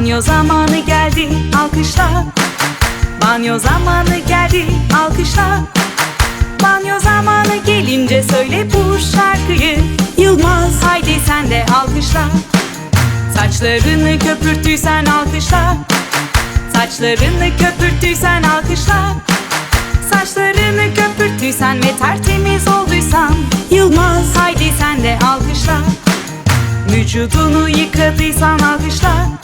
Banyo zamanı geldi alkışla. Banyo zamanı geldi alkışla. Banyo zamanı gelince söyle bu şarkıyı. Yılmaz. Haydi sen de alkışla. Saçlarını köpürttüysen alkışla. Saçlarını köpürttüysen alkışla. Saçlarını köpürttüysen ve tertemiz olduysan. Yılmaz. Haydi sen de alkışla. Vücudunu yıkadıysan alkışla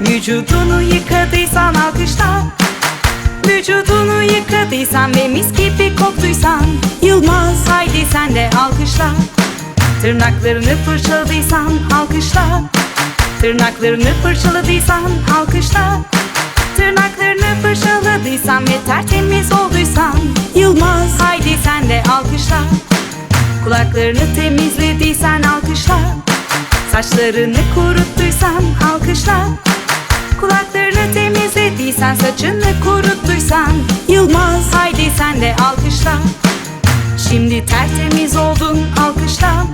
Vücudunu yıkadıysan alkışla. Vücudunu yıkadıysan ve mis gibi koktuysan. Yılmaz haydi sen de alkışla. Tırnaklarını fırçaladıysan alkışla. Tırnaklarını fırçaladıysan alkışla. Tırnaklarını fırçaladıysan ve tertemiz olduysan. Yılmaz haydi sen de alkışla. Kulaklarını temizlediysen alkışla. Saçlarını kuruttuysan alkışla temizlediysen saçını kuruttuysan Yılmaz haydi sen de alkışla. Şimdi tertemiz oldun alkışla.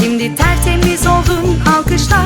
Şimdi tertemiz oldun alkışla